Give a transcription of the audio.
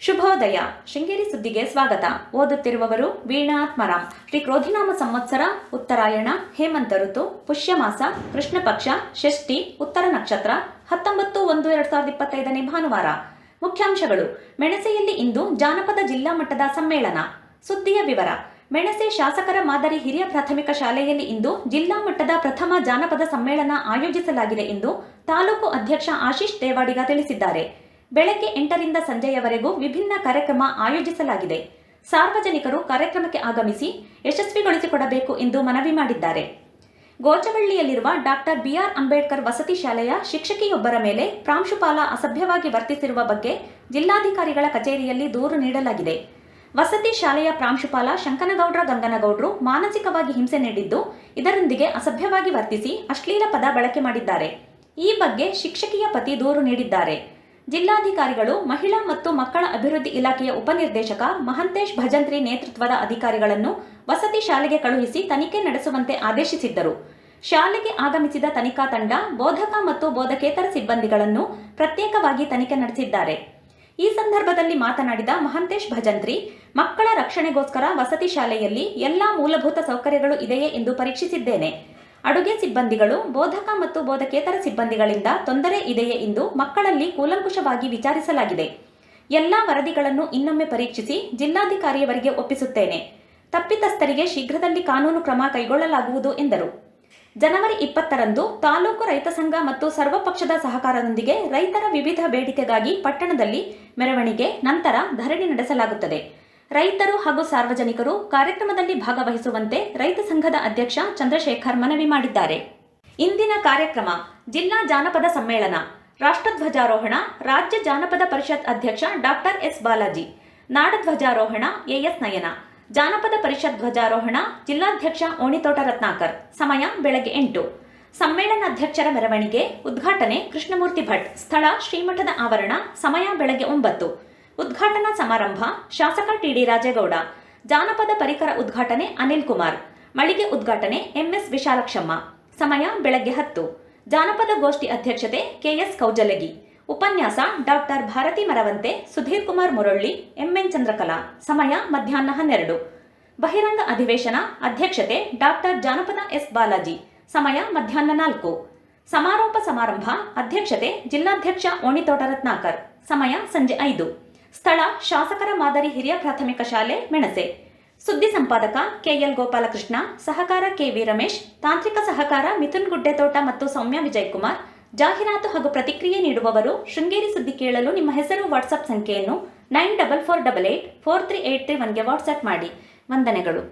ಶುಭೋದಯ. ಶೃಂಗೇರಿ ಸುದ್ದಿಗೆ ಸ್ವಾಗತ. ಓದುತ್ತಿರುವವರು ವೀಣಾ ಶ್ರೀ ಕ್ರೋಧಿನಾಮ ಸಂವತ್ಸರ, ಉತ್ತರಾಯಣ, ಹೇಮಂತ ಋತು, ಪುಷ್ಯಮಾಸ ಕೃಷ್ಣ ಪಕ್ಷ ಷಷ್ಠಿ, ಉತ್ತರ ನಕ್ಷತ್ರ, ಹತ್ತೊಂಬತ್ತು ಒಂದು ಎರಡ್ ಸಾವಿರದ ಇಪ್ಪತ್ತೈದನೇ ಭಾನುವಾರ. ಮುಖ್ಯಾಂಶಗಳು. ಮೆಣಸೆಯಲ್ಲಿ ಇಂದು ಜಾನಪದ ಜಿಲ್ಲಾ ಮಟ್ಟದ ಸಮ್ಮೇಳನ. ಸುದ್ದಿಯ ವಿವರ. ಮೆಣಸೆ ಶಾಸಕರ ಮಾದರಿ ಹಿರಿಯ ಪ್ರಾಥಮಿಕ ಶಾಲೆಯಲ್ಲಿ ಇಂದು ಜಿಲ್ಲಾ ಮಟ್ಟದ ಪ್ರಥಮ ಜಾನಪದ ಸಮ್ಮೇಳನ ಆಯೋಜಿಸಲಾಗಿದೆ ಎಂದು ತಾಲೂಕು ಅಧ್ಯಕ್ಷ ಆಶೀಶ್ ದೇವಾಡಿಗ ತಿಳಿಸಿದ್ದಾರೆ. ಬೆಳಗ್ಗೆ ಎಂಟರಿಂದ ಸಂಜೆಯವರೆಗೂ ವಿಭಿನ್ನ ಕಾರ್ಯಕ್ರಮ ಆಯೋಜಿಸಲಾಗಿದೆ. ಸಾರ್ವಜನಿಕರು ಕಾರ್ಯಕ್ರಮಕ್ಕೆ ಆಗಮಿಸಿ ಯಶಸ್ವಿಗೊಳಿಸಿಕೊಡಬೇಕು ಎಂದು ಮನವಿ ಮಾಡಿದ್ದಾರೆ. ಗೋಚವಳ್ಳಿಯಲ್ಲಿರುವ ಡಾಕ್ಟರ್ ಬಿಆರ್ ಅಂಬೇಡ್ಕರ್ ವಸತಿ ಶಾಲೆಯ ಶಿಕ್ಷಕಿಯೊಬ್ಬರ ಮೇಲೆ ಪ್ರಾಂಶುಪಾಲ ಅಸಭ್ಯವಾಗಿ ವರ್ತಿಸಿರುವ ಬಗ್ಗೆ ಜಿಲ್ಲಾಧಿಕಾರಿಗಳ ಕಚೇರಿಯಲ್ಲಿ ದೂರು ನೀಡಲಾಗಿದೆ. ವಸತಿ ಶಾಲೆಯ ಪ್ರಾಂಶುಪಾಲ ಶಂಕನಗೌಡ್ರ ಗಂಗನಗೌಡ್ರು ಮಾನಸಿಕವಾಗಿ ಹಿಂಸೆ ನೀಡಿದ್ದು, ಇದರೊಂದಿಗೆ ಅಸಭ್ಯವಾಗಿ ವರ್ತಿಸಿ ಅಶ್ಲೀಲ ಪದ ಬಳಕೆ ಮಾಡಿದ್ದಾರೆ. ಈ ಬಗ್ಗೆ ಶಿಕ್ಷಕಿಯ ಪತಿ ದೂರು ನೀಡಿದ್ದಾರೆ. ಜಿಲ್ಲಾಧಿಕಾರಿಗಳು, ಮಹಿಳಾ ಮತ್ತು ಮಕ್ಕಳ ಅಭಿವೃದ್ಧಿ ಇಲಾಖೆಯ ಉಪನಿರ್ದೇಶಕ ಮಹಂತೇಶ್ ಭಜಂತ್ರಿ ನೇತೃತ್ವದ ಅಧಿಕಾರಿಗಳನ್ನು ವಸತಿ ಶಾಲೆಗೆ ಕಳುಹಿಸಿ ತನಿಖೆ ನಡೆಸುವಂತೆ ಆದೇಶಿಸಿದ್ದರು. ಶಾಲೆಗೆ ಆಗಮಿಸಿದ ತನಿಖಾ ತಂಡ, ಬೋಧಕ ಮತ್ತು ಬೋಧಕೇತರ ಸಿಬ್ಬಂದಿಗಳನ್ನು ಪ್ರತ್ಯೇಕವಾಗಿ ತನಿಖೆ ನಡೆಸಿದ್ದಾರೆ. ಈ ಸಂದರ್ಭದಲ್ಲಿ ಮಾತನಾಡಿದ ಮಹಂತೇಶ್ ಭಜಂತ್ರಿ, ಮಕ್ಕಳ ರಕ್ಷಣೆಗೋಸ್ಕರ ವಸತಿ ಶಾಲೆಯಲ್ಲಿ ಎಲ್ಲಾ ಮೂಲಭೂತ ಸೌಕರ್ಯಗಳು ಇದೆಯೇ ಎಂದು ಪರೀಕ್ಷಿಸಿದ್ದೇನೆ. ಅಡುಗೆ ಸಿಬ್ಬಂದಿಗಳು, ಬೋಧಕ ಮತ್ತು ಬೋಧಕೇತರ ಸಿಬ್ಬಂದಿಗಳಿಂದ ತೊಂದರೆ ಇದೆಯೇ ಎಂದು ಮಕ್ಕಳಲ್ಲಿ ಕೂಲಂಕುಷವಾಗಿ ವಿಚಾರಿಸಲಾಗಿದೆ. ಎಲ್ಲ ವರದಿಗಳನ್ನು ಇನ್ನೊಮ್ಮೆ ಪರೀಕ್ಷಿಸಿ ಜಿಲ್ಲಾಧಿಕಾರಿಯವರಿಗೆ ಒಪ್ಪಿಸುತ್ತೇನೆ. ತಪ್ಪಿತಸ್ಥರಿಗೆ ಶೀಘ್ರದಲ್ಲಿ ಕಾನೂನು ಕ್ರಮ ಕೈಗೊಳ್ಳಲಾಗುವುದು ಎಂದರು. ಜನವರಿ ಇಪ್ಪತ್ತರಂದು ತಾಲೂಕು ರೈತ ಸಂಘ ಮತ್ತು ಸರ್ವಪಕ್ಷದ ಸಹಕಾರದೊಂದಿಗೆ ರೈತರ ವಿವಿಧ ಬೇಡಿಕೆಗಾಗಿ ಪಟ್ಟಣದಲ್ಲಿ ಮೆರವಣಿಗೆ, ನಂತರ ಧರಣಿ ನಡೆಸಲಾಗುತ್ತದೆ. ರೈತರು ಹಾಗೂ ಸಾರ್ವಜನಿಕರು ಕಾರ್ಯಕ್ರಮದಲ್ಲಿ ಭಾಗವಹಿಸುವಂತೆ ರೈತ ಸಂಘದ ಅಧ್ಯಕ್ಷ ಚಂದ್ರಶೇಖರ್ ಮನವಿ ಮಾಡಿದ್ದಾರೆ. ಇಂದಿನ ಕಾರ್ಯಕ್ರಮ ಜಿಲ್ಲಾ ಜಾನಪದ ಸಮ್ಮೇಳನ, ರಾಷ್ಟ್ರಧ್ವಜಾರೋಹಣ, ರಾಜ್ಯ ಜಾನಪದ ಪರಿಷತ್ ಅಧ್ಯಕ್ಷ ಡಾಕ್ಟರ್ ಎಸ್ ಬಾಲಾಜಿ, ನಾಡಧ್ವಜಾರೋಹಣ, ಎಎಸ್ ನಯನ, ಜಾನಪದ ಪರಿಷತ್ ಧ್ವಜಾರೋಹಣ, ಜಿಲ್ಲಾಧ್ಯಕ್ಷ ಓಣಿತೋಟ ರತ್ನಾಕರ್, ಸಮಯ ಬೆಳಗ್ಗೆ ಎಂಟು. ಸಮ್ಮೇಳನಾಧ್ಯಕ್ಷರ ಮೆರವಣಿಗೆ, ಉದ್ಘಾಟನೆ ಕೃಷ್ಣಮೂರ್ತಿ ಭಟ್, ಸ್ಥಳ ಶ್ರೀಮಠದ ಆವರಣ, ಸಮಯ ಬೆಳಗ್ಗೆ ಒಂಬತ್ತು. ಉದ್ಘಾಟನಾ ಸಮಾರಂಭ ಶಾಸಕ ಟಿಡಿ ರಾಜೇಗೌಡ, ಜಾನಪದ ಪರಿಕರ ಉದ್ಘಾಟನೆ ಅನಿಲ್ ಕುಮಾರ್, ಮಳಿಗೆ ಉದ್ಘಾಟನೆ ಎಂಎಸ್ ವಿಶಾಲಕ್ಷಮ್ಮ. ಸಮಯ ಬೆಳಗ್ಗೆ ಹತ್ತು. ಜಾನಪದ ಗೋಷ್ಠಿ ಅಧ್ಯಕ್ಷತೆ ಕೆಎಸ್ ಕೌಜಲಗಿ. ಉಪನ್ಯಾಸ ಡಾಕ್ಟರ್ ಭಾರತಿ ಮರವಂತೆ ಸುಧೀರ್ ಕುಮಾರ್ ಮುರಳ್ಳಿ, ಎಂಎನ್ ಚಂದ್ರಕಲಾ. ಸಮಯ ಮಧ್ಯಾಹ್ನ ಹನ್ನೆರಡು. ಬಹಿರಂಗ ಅಧಿವೇಶನ ಅಧ್ಯಕ್ಷತೆ ಡಾಕ್ಟರ್ ಜಾನಪದ ಎಸ್. ಬಾಲಾಜಿ. ಸಮಯ ಮಧ್ಯಾಹ್ನ ನಾಲ್ಕು. ಸಮಾರೋಪ ಸಮಾರಂಭ ಅಧ್ಯಕ್ಷತೆ ಜಿಲ್ಲಾಧ್ಯಕ್ಷ ಓಣಿತೋಟ ರತ್ನಾಕರ್. ಸಮಯ ಸಂಜೆ ಐದು. ಸ್ಥಳ ಶಾಸಕರ ಮಾದರಿ ಹಿರಿಯ ಪ್ರಾಥಮಿಕ ಶಾಲೆ ಮೆಣಸೆ. ಸುದ್ದಿ ಸಂಪಾದಕ ಕೆಎಲ್ ಗೋಪಾಲಕೃಷ್ಣ, ಸಹಕಾರ ಕೆವಿ ರಮೇಶ್, ತಾಂತ್ರಿಕ ಸಹಕಾರ ಮಿಥುನ್ ಗುಡ್ಡೆತೋಟ ಮತ್ತು ಸೌಮ್ಯ ವಿಜಯಕುಮಾರ್, ಜಾಹೀರಾತು ಹಾಗೂ ಪ್ರತಿಕ್ರಿಯೆ ನೀಡುವವರು ಶೃಂಗೇರಿ ಸುದ್ದಿ ಕೇಳಲು ನಿಮ್ಮ ಹೆಸರು ವಾಟ್ಸಪ್ ಸಂಖ್ಯೆಯನ್ನು nine double four double eight four three eight three ಒನ್ಗೆ WhatsApp ಮಾಡಿ. ವಂದನೆಗಳು.